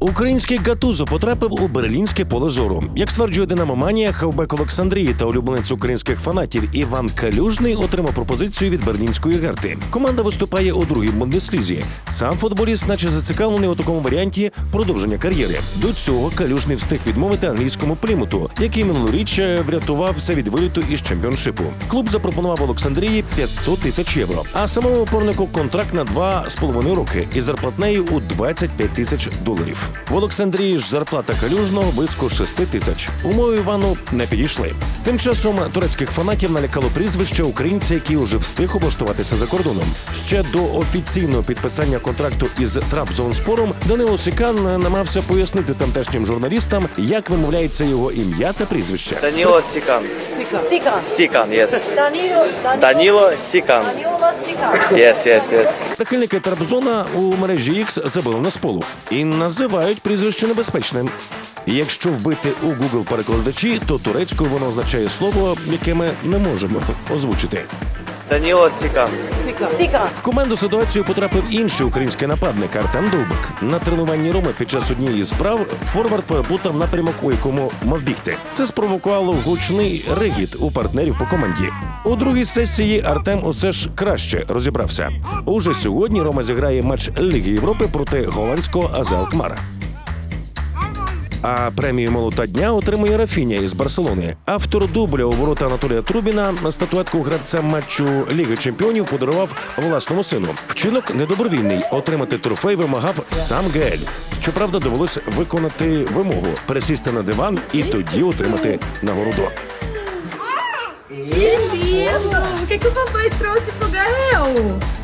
Український Гатузо потрапив у берлінське поле зору. Як стверджує Динамо Манія, хавбек Олександрії та улюбленець українських фанатів Іван Калюжний отримав пропозицію від берлінської герти. Команда виступає у другій бундеслізі. Сам футболіст, наче зацікавлений у такому варіанті продовження кар'єри. До цього Калюжний встиг відмовити англійському плімуту, який минулоріч врятувався від виліту із чемпіоншипу. Клуб запропонував Олександрії 500 тисяч євро, а самому опорнику контракт на два з половиною роки із зарплатнею у 25 тисяч доларів. В Олександрії ж зарплата калюжного близько 6 тисяч. Умови Івану не підійшли. Тим часом турецьких фанатів налякало прізвище українця, який уже встиг облаштуватися за кордоном. Ще до офіційного підписання контракту із Трабзонспором Данило Сікан намагався пояснити тамтешнім журналістам, як вимовляється його ім'я та прізвище. Данило Сикан. Сикан. Сикан, yes. Даніло. Даніло Сикан. Yes, yes, yes. Прихильники Трабзона у мережі X забили на сполу і називають прізвище небезпечним. Якщо вбити у Google перекладачі, то турецькою воно означає слово, яке ми не можемо озвучити. Даніло Сикан. Сикан. В команду ситуацію потрапив інший український нападник Артем Довбик. На тренуванні Роми під час однієї з справ форвард переплутав напрямок, у якому мав бігти. Це спровокувало гучний регіт у партнерів по команді. У другій сесії Артем усе ж краще розібрався. Уже сьогодні Рома зіграє матч Ліги Європи проти голландського АЗ Алкмара. А премію молота дня отримує Рафіня із Барселони. Автор дубля у ворота Анатолія Трубіна на статуетку гравця матчу Ліги Чемпіонів подарував власному сину. Вчинок недобровільний. Отримати трофей вимагав сам Гель. Щоправда, довелось виконати вимогу пересісти на диван і тоді отримати нагороду. Que lindo! O trouxe pro Gael?